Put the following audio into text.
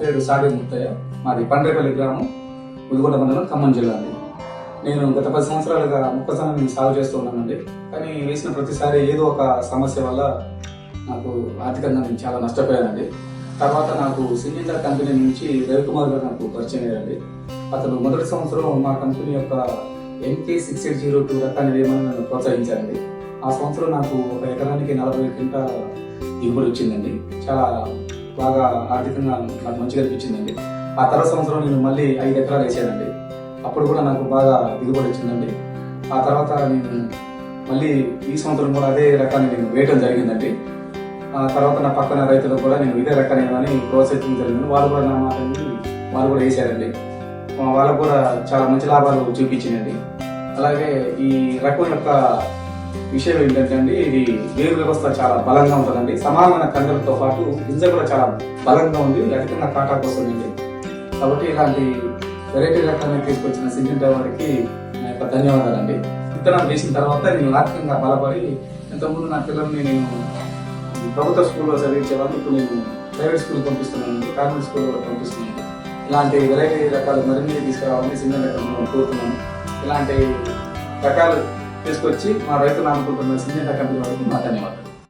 పేరు సాడే ముత్తయ్య. మాది పండ్రేపల్లి గ్రామం ఉదిగొండ మండలం ఖమ్మం జిల్లా అండి. నేను గత పది సంవత్సరాలుగా మొక్కజొన్నని సాగు చేస్తూ ఉన్నానండి. కానీ వేసిన ప్రతిసారి ఏదో ఒక సమస్య వల్ల నాకు ఆర్థికంగా నేను చాలా నష్టపోయానండి. తర్వాత నాకు సింగిందా కంపెనీ నుంచి రవికుమార్ గారు నాకు పరిచయం అయ్యారండి. అతను మొదటి సంవత్సరం మా కంపెనీ యొక్క MK six eight zero two రకాన్ని వేయమని నన్ను ప్రోత్సహించారండి. ఆ సంవత్సరం నాకు ఒక ఎకరానికి నలభై క్వింటాల దిగుబడి వచ్చిందండి. చాలా బాగా ఆర్థికంగా నాకు మంచిగా అనిపించిందండి. ఆ తర్వాత సంవత్సరం నేను మళ్ళీ ఐదు ఎకరాలు వేసానండి. అప్పుడు కూడా నాకు బాగా దిగుబడి వచ్చిందండి. ఆ తర్వాత నేను మళ్ళీ ఈ సంవత్సరం కూడా అదే రకాన్ని నేను వేయటం జరిగిందండి. ఆ తర్వాత నా పక్కన రైతులకు కూడా నేను ఇదే రకాన్ని ప్రోత్సహించడం జరిగింది. వాళ్ళు కూడా నా మాట వాళ్ళు కూడా వేసారండి. వాళ్ళకు కూడా చాలా మంచి లాభాలు చూపించిందండి అలాగే ఈ రకం యొక్క విషయం ఏంటంటే అండి ఇది వేరు వ్యవస్థ చాలా బలంగా ఉంటుందండి. సమానమైన కండలతో పాటు గింజ కూడా చాలా బలంగా ఉంది. అధికంగా కాటాకు వస్తుందండి కాబట్టి ఇలాంటి వెరైటీ రకాన్ని తీసుకొచ్చిన సింగింట వారికి నా యొక్క ధన్యవాదాలండి. విత్తనం వేసిన తర్వాత నేను ఆర్థికంగా బలపడి ఇంతకుముందు నా పిల్లల్ని నేను ప్రభుత్వ స్కూల్లో చదివించేవాళ్ళు ఇప్పుడు నేను ప్రైవేట్ స్కూల్ పంపిస్తున్నాను కాన్వెంట్ స్కూల్ కూడా పంపిస్తున్నాను. ఇలాంటి వెరైటీ రకాలు మరిన్ని తీసుకురావాలని సింగల్ రకం కోరుతున్నాను. ఇలాంటి రకాలు తీసుకొచ్చి మా రైతులు అనుకుంటున్న సింగల్ కంపెనీ వాళ్ళకి మా ధన్యవాదాలు.